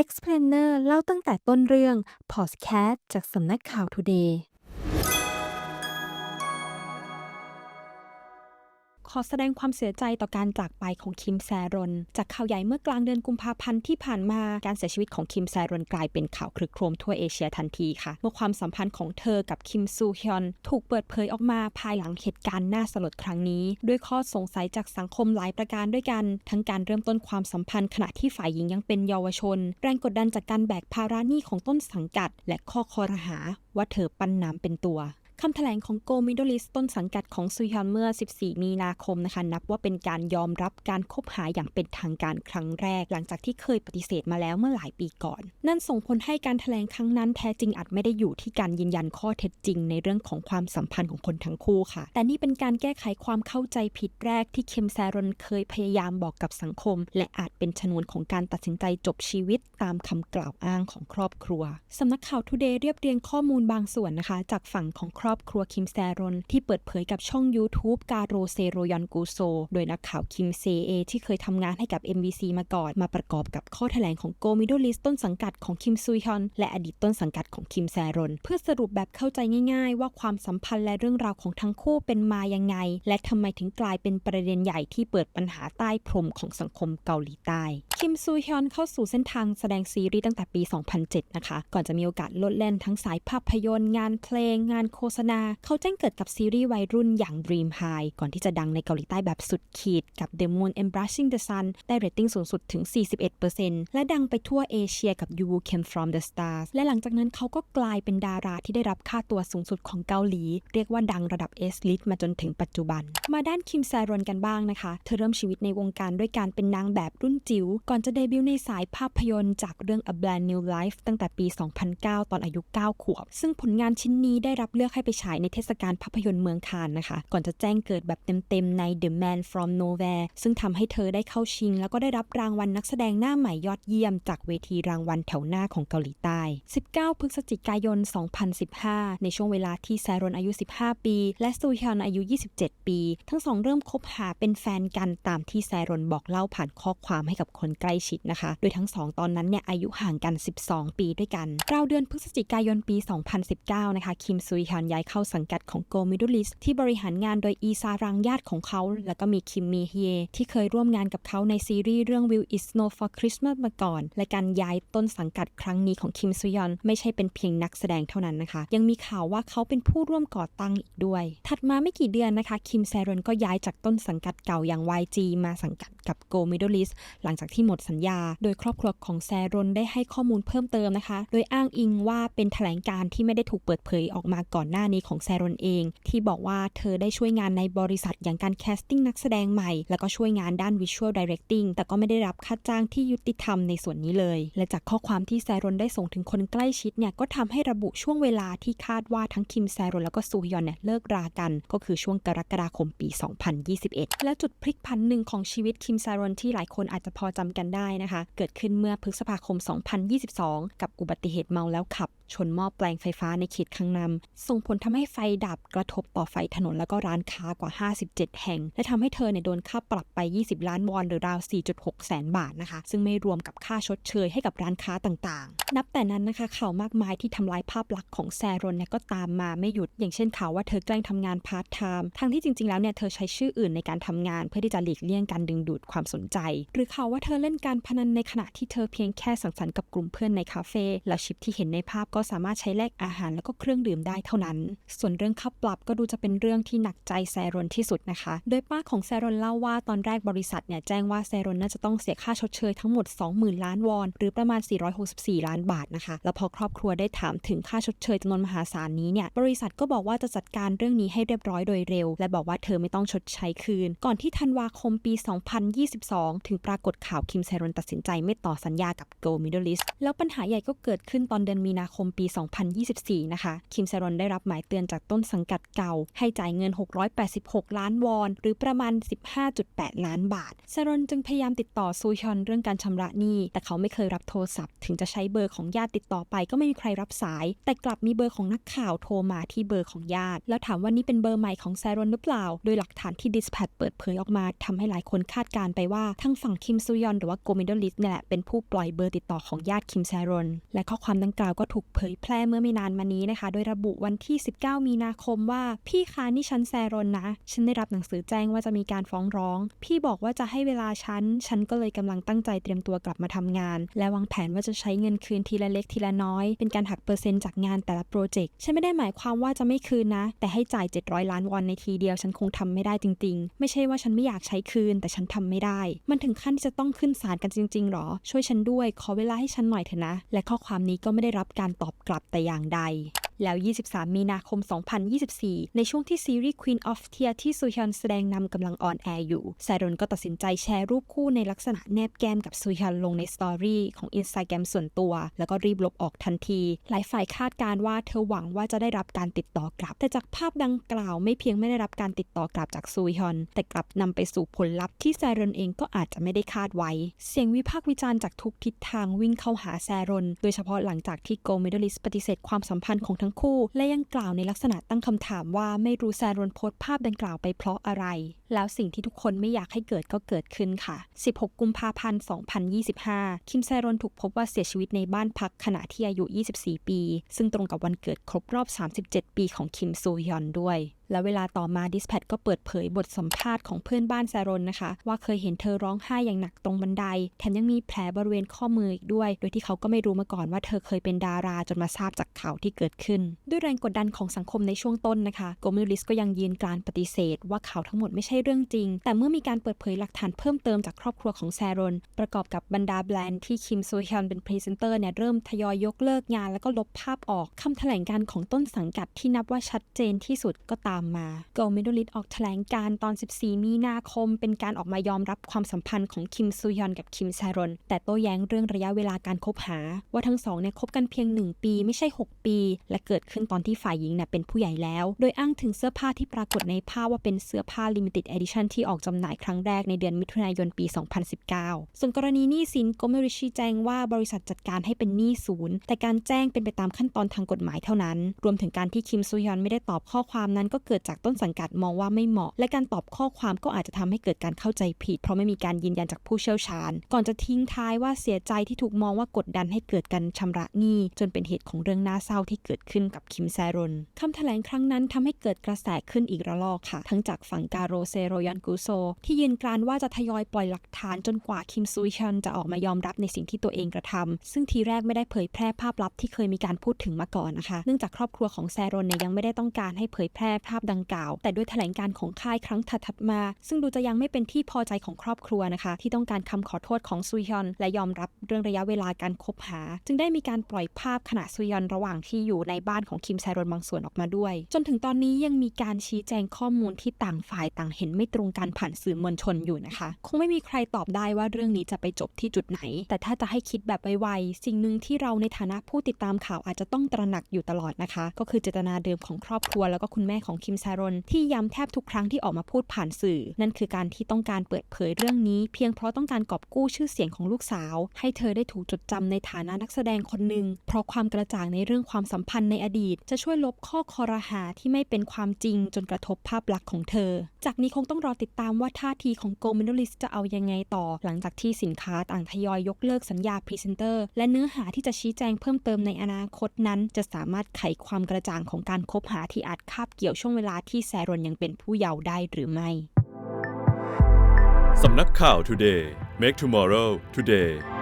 Explainer เล่าตั้งแต่ต้นเรื่องพอดแคสต์จากสำนักข่าว Today ขอแสดงความเสียใจต่อการจากไปของคิมแซรอนจากข่าวใหญ่เมื่อกลางเดือนกุมภาพันธ์ที่ผ่านมาการเสียชีวิตของคิมแซรอนกลายเป็นข่าวคลึกโครมทั่วเอเชียทันทีค่ะ เมื่อความสัมพันธ์ของเธอกับคิมซูฮยอนถูกเปิดเผยออกมาภายหลังเหตุการณ์น่าสลดครั้งนี้ ด้วยข้อสงสัยจากสังคมหลายประการด้วยกัน ทั้งการเริ่มต้นความสัมพันธ์ขณะที่ฝ่ายหญิงยังเป็นเยาวชน แรงกดดันจากการแบกภาระหนี้ของต้นสังกัด และข้อคอรหาว่าเธอปั้นน้ำเป็นตัว คำแถลงของโกมิโดลิสต้นสังกัดของซุยฮอนเมื่อ 14 มีนาคมนะคะ นับว่าเป็นการยอมรับการคบหาอย่างเป็นทางการครั้งแรก หลังจากที่เคยปฏิเสธมาแล้วเมื่อหลายปีก่อน นั่นส่งผลให้การแถลงครั้งนั้นแท้จริงอาจไม่ได้อยู่ที่การยืนยันข้อเท็จจริง ในเรื่องของความสัมพันธ์ของคนทั้งคู่ค่ะ แต่นี่เป็นการแก้ไขความเข้าใจผิดแรกที่เคมแซรอนเคยพยายามบอกกับสังคม และอาจเป็นชนวนของการตัดสินใจจบชีวิตตามคำกล่าวอ้างของครอบครัวสำนักข่าวทูเดย์เรียบเรียงข้อมูลบางส่วนนะคะ จากฝั่งของครอบครัวคิมแซรอนที่เปิดเผยกับช่อง YouTube กาโรเซโรยอนกูโซ โดยนักข่าวคิมเซเอที่เคยทำงานให้กับ MVC มาก่อน มาประกอบกับข้อแถลงของโกมิโดลิสต้นสังกัดของคิมซุยฮอนและอดีตต้นสังกัดของคิมแซรอนเพื่อสรุปแบบเข้าใจง่ายๆ ว่าความสัมพันธ์และเรื่องราวของทั้งคู่เป็นมายังไง และทำไมถึงกลายเป็นประเด็นใหญ่ที่เปิดปัญหาใต้พรมของสังคมเกาหลีใต้คิมซูฮยอนเข้าสู่เส้นทางแสดงซีรีส์ตั้งแต่ปี 2007 นะคะ ก่อนจะมีโอกาสลดเล่นทั้งสายภาพยนตร์ งานเพลง งานโฆษณา เขาแจ้งเกิดกับซีรีส์วัยรุ่นอย่าง Dream High ก่อนที่จะดังในเกาหลีใต้แบบสุดขีดกับ The Moon Embracing the Sun ได้เรตติ้งสูงสุดถึง 41%และดังไปทั่วเอเชียกับ You Came From the Stars และหลังจากนั้นเขาก็กลายเป็นดาราที่ได้รับค่าตัวสูงสุดของเกาหลี เรียกว่าดังระดับ S list มาจนถึงปัจจุบัน มาด้านคิมแซรอนกันบ้างนะคะ เธอเริ่มชีวิตในวงการด้วยการเป็นนางแบบรุ่นจิ๋วก่อนจะเดบิวต์ในสายภาพยนตร์จากเรื่อง A Brand New Life ตั้งแต่ปี 2009 ตอนอายุ 9 ขวบ ซึ่งผลงานชิ้นนี้ได้รับเลือกให้ไปฉายในเทศกาลภาพยนตร์เมืองคานนะคะ ก่อนจะแจ้งเกิดแบบเต็มๆใน The Man from Nowhere ซึ่งทำให้เธอได้เข้าชิง แล้วก็ได้รับรางวัลนักแสดงหน้าใหม่ยอดเยี่ยม จากเวทีรางวัลแถวหน้าของเกาหลีใต้ 19 พฤศจิกายน 2015 ในช่วงเวลาที่แซรอนอายุ 15 ปี และซูฮยอนอายุ 27 ปี ทั้งสองเริ่มคบหาเป็นแฟนกันตามที่แซรอนบอกเล่าผ่านข้อความให้กับคนใกล้ชิดนะคะ โดยทั้งสองตอนนั้นเนี่ยอายุห่างกัน 12 ปีด้วยกันราวเดือนพฤศจิกายนปี 2019 นะคะ คิมซุยฮยอนย้ายเข้าสังกัดของโกมิดลิสที่บริหารงานโดยอีซารังญาติของเขา แล้วก็มีคิมมีเฮยที่เคยร่วมงานกับเขาในซีรีส์เรื่อง Will It Snow for Christmas มาก่อน และการย้ายต้นสังกัดครั้งนี้ของคิมซุยอนไม่ใช่เป็นเพียงนักแสดงเท่านั้นนะคะ ยังมีข่าวว่าเขาเป็นผู้ร่วมก่อตั้งอีกด้วย ถัดมาไม่กี่เดือนนะคะ คิมแซรอนก็ย้ายจากต้นสังกัดเก่าอย่าง YG มาสังกัด กับ Go Middle East หลังจากที่หมดสัญญา โดยครอบครัวของแซรอนได้ให้ข้อมูลเพิ่มเติมนะคะ โดยอ้างอิงว่าเป็นแถลงการที่ไม่ได้ถูกเปิดเผยออกมาก่อนหน้านี้ของแซรอนเอง ที่บอกว่าเธอได้ช่วยงานในบริษัทอย่างการแคสติ้งนักแสดงใหม่ แล้วก็ช่วยงานด้าน Visual Directing แต่ก็ไม่ได้รับค่าจ้างที่ยุติธรรมในส่วนนี้เลย และจากข้อความที่แซรอนได้ส่งถึงคนใกล้ชิดเนี่ยก็ทำให้ระบุช่วงเวลาที่คาดว่าทั้งคิมแซรอนแล้วก็ซูฮยอนเนี่ยเลิกรากัน ก็คือช่วงกรกฎาคมปี 2021 และจุดพลิกผันหนึ่งของชีวิตคิมแซรอนที่หลายคนอาจจะพอจำกันได้นะคะ เกิดขึ้นเมื่อพฤษภาคม 2022 กับอุบัติเหตุเมาแล้วขับ ชนหม้อแปลงไฟฟ้าในเขตคังนำส่งผลทำให้ไฟดับกระทบต่อไฟถนนแล้วก็ร้านค้ากว่า 57 แห่ง และทำให้เธอเนี่ยโดนค่าปรับไป 20 ล้านวอนหรือราว 4.6 แสนบาทนะคะ ซึ่งไม่รวมกับค่าชดเชยให้กับร้านค้าต่างๆ นับแต่นั้นนะคะข่าวมากมายที่ทำลายภาพลักษณ์ของแซรอนเนี่ยก็ตามมาไม่หยุด อย่างเช่นข่าวว่าเธอแกล้งทำงานพาร์ทไทม์ทั้งที่จริงๆแล้วเนี่ยเธอใช้ชื่ออื่นในการทำงานเพื่อที่จะหลีกเลี่ยงการดึงดูดความสนใจ หรือข่าวว่าเธอเล่นการพนันในขณะที่เธอเพียงแค่สังสรรค์กับกลุ่มเพื่อนในคาเฟ่แล้วชิปที่เห็นในภาพก็สามารถใช้แลกอาหารแล้วก็เครื่องดื่มได้เท่านั้น ส่วนเรื่องค่าปรับก็ดูจะเป็นเรื่องที่หนักใจแซรอนที่สุดนะคะ โดยป้าของแซรอนเล่าว่าตอนแรกบริษัทเนี่ยแจ้งว่าแซรอนน่าจะต้องเสียค่าชดเชยทั้งหมด 20,000 ล้านวอน หรือประมาณ 464 ล้านบาทนะคะ แล้วพอครอบครัวได้ถามถึงค่าชดเชยจำนวนมหาศาลนี้เนี่ยบริษัทก็บอกว่าจะจัดการเรื่องนี้ให้เรียบร้อยโดยเร็ว และบอกว่าเธอไม่ต้องชดใช้คืน ก่อนที่ธันวาคมปี2022 ถึงปรากฏข่าวคิมแซรอนตัดสินใจไม่ต่อสัญญากับ Go Middle East แล้วปัญหาใหญ่ก็เกิดขึ้นตอนเดือนมีนาคมปี 2024 นะคะ คิมแซรอนได้รับหมายเตือนจากต้นสังกัดเก่า ให้จ่ายเงิน 686 ล้านวอน หรือประมาณ 15.8 ล้านบาทแซรอนจึงพยายามติดต่อซูฮยอนเรื่องการชำระหนี้ แต่เขาไม่เคยรับโทรศัพท์ ถึงจะใช้เบอร์ของญาติติดต่อไปก็ไม่มีใครรับสาย แต่กลับมีเบอร์ของนักข่าวโทรมาที่เบอร์ของญาติ แล้วถามว่านี่เป็นเบอร์ใหม่ของแซรอนหรือเปล่า โดยหลักฐานที่ดิสแพดเปิดเผยออกมาทำให้หลายคนคาดการไปว่าทางฝั่งคิมซูยอนหรือว่าโกมิโดลิสเนี่ยแหละเป็นผู้ปล่อยเบอร์ติดต่อของญาติคิมแซรอนและข้อความดังกล่าวก็ถูกเผยแพร่เมื่อไม่นานมานี้นะคะ โดยระบุวันที่ 19 มีนาคมว่า พี่คะนี่ฉันแซรอนนะ ฉันได้รับหนังสือแจ้งว่าจะมีการฟ้องร้อง พี่บอกว่าจะให้เวลาฉัน ฉันก็เลยกำลังตั้งใจเตรียมตัวกลับมาทำงาน และวางแผนว่าจะใช้เงินคืนทีละเล็กทีละน้อย เป็นการหักเปอร์เซ็นต์จากงานแต่ละโปรเจกต์ ฉันไม่ได้หมายความว่าจะไม่คืนนะ แต่ให้จ่าย 700 ล้านวอนในทีเดียว ฉันคงทำไม่ได้จริง ๆ ไม่ใช่ว่าฉันไม่อยากใช้คืน แต่ฉันทำไม่ได้ มันถึงขั้นที่จะต้องขึ้นศาลกันจริง ๆหรอ ช่วยฉันด้วย ขอเวลาให้ฉันหน่อยเถอะนะ และข้อความนี้ก็ไม่ได้รับการตอบกลับแต่อย่างใด แล้ว 23 มีนาคม 2024 ในช่วงที่ซีรีส์ Queen of Tears ที่ซูฮยอนแสดงนำกำลังออนแอร์อยู่แซรอนก็ตัดสินใจแชร์รูปคู่ในลักษณะแนบแก้มกับซูฮยอนลงในสตอรี่ของ Instagram ส่วนตัว แล้วก็รีบลบออกทันที หลายฝ่ายคาดการ์ว่าเธอหวังว่าจะได้รับการติดต่อกลับ แต่จากภาพดังกล่าวไม่เพียงไม่ได้รับการติดต่อกลับจากซูฮยอน แต่กลับนำไปสู่ผลลัพธ์ที่แซรอนเองก็อาจจะไม่ได้คาดไว้ เสียงวิพากษ์วิจารณ์จากทุกทิศทางวิ่งเข้าหาแซรอนโดยเฉพาะหลังจากที่โกลเมดลิสปฏิเสธความสัมพันธ์ของทั้งคู่ และยังกล่าวในลักษณะตั้งคำถามว่าไม่รู้แซรอนโพสต์ภาพดังกล่าวไปเพราะอะไร แล้วสิ่งที่ทุกคนไม่อยากให้เกิดก็เกิดขึ้นค่ะ 16 กุมภาพันธ์ 2025 คิมแซรอนถูกพบว่าเสียชีวิตในบ้านพักขณะที่อายุ 24 ปี ซึ่งตรงกับวันเกิดครบรอบ 37 ปีของคิมซูยอนด้วย และเวลาต่อมาดิสแพทก็เปิดเผยบทสัมภาษณ์ของเพื่อนบ้านแซรอนนะคะ ว่าเคยเห็นเธอร้องไห้อย่างหนักตรงบันได แถมยังมีแผลบริเวณข้อมืออีกด้วย โดยที่เขาก็ไม่รู้มาก่อนว่าเธอเคยเป็นดาราจนมาทราบจากข่าวที่เกิดขึ้น ด้วยแรงกดดันของสังคมในช่วงต้นนะคะโกมิลิสก็ยังยืนกรานปฏิเสธ ว่าข่าวทั้งหมดไม่ใช่เรื่องจริง แต่เมื่อมีการเปิดเผยหลักฐานเพิ่มเติมจากครอบครัวของแซรอนประกอบกับบรรดาแบรนด์ที่คิมโซฮยอนเป็นพรีเซนเตอร์เนี่ยเริ่มทยอยยกเลิกงาน แล้วก็ลบภาพออกคำแถลงการของต้นสังกัดที่นับว่าชัดเจนที่สุดก็ตามมาโกเมิดลิสออกแถลงการตอน 14 มีนาคม เป็นการออกมายอมรับความสัมพันธ์ของคิมซูยอนกับคิมแซรอนแต่โต้แย้งเรื่องระยะเวลาการคบหา ว่าทั้งสองเนี่ยคบกันเพียง 1 ปีไม่ใช่ 6 ปี และเกิดขึ้นตอนที่ฝ่ายหญิงเนี่ยเป็นผู้ใหญ่แล้ว โดยอ้างถึงเสื้อผ้าที่ปรากฏในภาพว่าเป็นเสื้อผ้า limited edition ที่ออกจำหน่ายครั้งแรกในเดือนมิถุนายนปี 2019 ส่วนกรณีหนี้สินโกเมริชีแจ้งว่าบริษัทจัดการให้เป็นหนี้ศูนย์แต่การแจ้งเป็นไปตามขั้นตอนทางกฎหมายเท่านั้น รวมถึงการที่คิมซูยอนไม่ได้ตอบข้อความนั้นก็เกิดจากต้นสังกัดมองว่าไม่เหมาะ และการตอบข้อความก็อาจจะทำให้เกิดการเข้าใจผิด เพราะไม่มีการยืนยันจากผู้เชี่ยวชาญ ก่อนจะทิ้งท้ายว่าเสียใจที่ถูกมองว่ากดดันให้เกิดการชำระหนี้ จนเป็นเหตุของเรื่องน่าเศร้าที่เกิดขึ้นกับคิมแซรอนคำแถลงครั้งนั้นทำให้เกิดกระแสขึ้นอีกระลอกค่ะ ทั้งจากฝั่งกาโรเซโรยันกุโซ ที่ยืนกรานว่าจะทยอยปล่อยหลักฐานจนกว่าคิมซูชันจะออกมายอมรับในสิ่งที่ตัวเองกระทำซึ่งทีแรกไม่ได้เผยแพร่ภาพลับที่เคยมีการพูดถึงมาก่อนนะคะ เนื่องจากครอบครัวของแซรอนเนี่ยยังไม่ได้ต้องการให้เผยแพร่ภาพดังกล่าว แต่ด้วยแถลงการของค่ายครั้งถัดมา ซึ่งดูจะยังไม่เป็นที่พอใจของครอบครัวนะคะ ที่ต้องการคำขอโทษของซุยอน และยอมรับเรื่องระยะเวลาการคบหา จึงได้มีการปล่อยภาพขณะซุยอนระหว่างที่อยู่ในบ้านของคิมแซรอนบางส่วนออกมาด้วย จนถึงตอนนี้ยังมีการชี้แจงข้อมูลที่ต่างฝ่ายต่างเห็นไม่ตรงกันผ่านสื่อมวลชนอยู่นะคะ คงไม่มีใครตอบได้ว่าเรื่องนี้จะไปจบที่จุดไหน แต่ถ้าจะให้คิดแบบไวๆสิ่งหนึ่งที่เราในฐานะผู้ติดตามข่าวอาจจะต้องตระหนักอยู่ตลอดนะคะ ก็คือเจตนาเดิมของครอบครัวแล้วก็คุณแม่ของคิมแซรอนที่ย้ำแทบทุกครั้งที่ออกมาพูดผ่านสื่อ นั่นคือการที่ต้องการเปิดเผยเรื่องนี้ เพียงเพราะต้องการกอบกู้ชื่อเสียงของลูกสาว ให้เธอได้ถูกจดจำในฐานะนักแสดงคนหนึ่งเพราะความกระจ่างในเรื่องความสัมพันธ์ในอดีต จะช่วยลบข้อคอรหาที่ไม่เป็นความจริงจนกระทบภาพลักษณ์ของเธอ จากนี้คงต้องรอติดตามว่าท่าทีของโกลเมนลิสจะเอายังไงต่อ หลังจากที่สินค้าต่างทยอยยกเลิกสัญญาพรีเซนเตอร์และเนื้อหาที่จะชี้แจงเพิ่มเติมในอนาคตนั้น จะสามารถไขความกระจ่างของการคบหาที่อาจคาบเกี่ยวช่วงเวลาที่แซรอนยังเป็นผู้เยาว์ได้หรือไม่สำนักข่าว Today Make Tomorrow Today